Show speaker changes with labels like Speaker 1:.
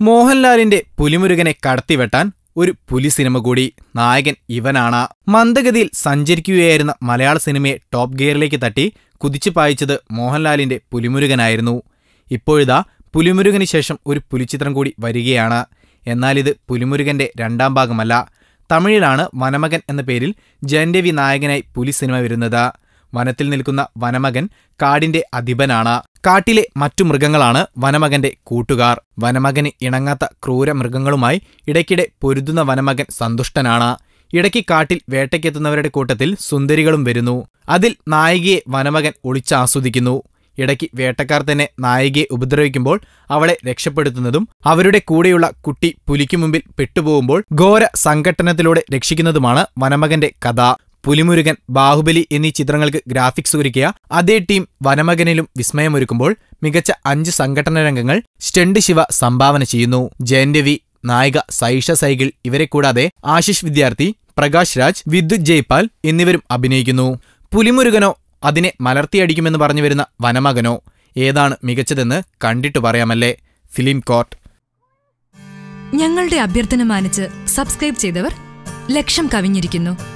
Speaker 1: മോഹൻലാലിന്റെ പുലിമുരുകനെ കടത്തിവെട്ടാൻ ഒരു പുലി സിനിമ കൂടി നായകൻ ഇവനാണ്. മന്ദഗതിയിൽ സഞ്ചരിക്കുകയായിരുന്ന മലയാള സിനിമയെ ടോപ്പ് ഗിയറിലേക്ക് തട്ടി കുതിച്ചു പായിച്ചത് മോഹൻലാലിന്റെ പുലിമുരുകനായിരുന്നു. ഇപ്പോഴിതാ പുലിമുരുകന് ശേഷം ഒരു പുലിച്ചിത്രം കൂടി വരികയാണ്. എന്നാലിത് പുലിമുരുകന്റെ രണ്ടാം ഭാഗമല്ല. തമിഴിലാണ് വനമകൻ എന്ന പേരിൽ ജയന്റവി നായകനായി പുലി സിനിമ വരുന്നത്. വനത്തിൽ നിൽക്കുന്ന വനമകൻ കാടിന്റെ അധിപനാണ്. കാട്ടിലെ മറ്റു മൃഗങ്ങളാണ് വനമകന്റെ കൂട്ടുകാർ. വനമകന് ഇണങ്ങാത്ത ക്രൂര മൃഗങ്ങളുമായി ഇടയ്ക്കിടെ പൊരുതുന്ന വനമകൻ സന്തുഷ്ടനാണ്. ഇടയ്ക്ക് കാട്ടിൽ വേട്ടയ്ക്കെത്തുന്നവരുടെ കൂട്ടത്തിൽ സുന്ദരികളും വരുന്നു. അതിൽ നായികയെ വനമകൻ ഒളിച്ചാസ്വദിക്കുന്നു. ഇടയ്ക്ക് വേട്ടക്കാർ തന്നെ നായികയെ ഉപദ്രവിക്കുമ്പോൾ അവളെ രക്ഷപ്പെടുത്തുന്നതും അവരുടെ കൂടെയുള്ള കുട്ടി പുലിക്കു മുമ്പിൽ പെട്ടുപോകുമ്പോൾ ഘോര സംഘട്ടനത്തിലൂടെ രക്ഷിക്കുന്നതുമാണ് വനമകന്റെ കഥ. പുലിമുരുകൻ ബാഹുബലി എന്നീ ചിത്രങ്ങൾക്ക് ഗ്രാഫിക്സ് ഒരുക്കിയ അതേ ടീം വനമകനിലും വിസ്മയമൊരുക്കുമ്പോൾ മികച്ച അഞ്ച് സംഘടന രംഗങ്ങൾ സ്റ്റണ്ട് ശിവ സംഭാവന ചെയ്യുന്നു. ജയന്റവി നായിക സൈഷ സൈഗിൾ ഇവരെ കൂടാതെ ആശിഷ് വിദ്യാർത്ഥി പ്രകാശ് രാജ് വിദ്യുത് ജയ്പാൽ എന്നിവരും അഭിനയിക്കുന്നു. പുലിമുരുകനോ അതിനെ മലർത്തിയടിക്കുമെന്ന് പറഞ്ഞു വരുന്ന വനമകനോ ഏതാണ് മികച്ചതെന്ന് കണ്ടിട്ട് പറയാമല്ലേ? Film court.
Speaker 2: ഞങ്ങളുടെ അഭ്യർത്ഥന മാനിച്ച് സബ്സ്ക്രൈബ് ചെയ്തവർ ലക്ഷം കവിഞ്ഞിരിക്കുന്നു.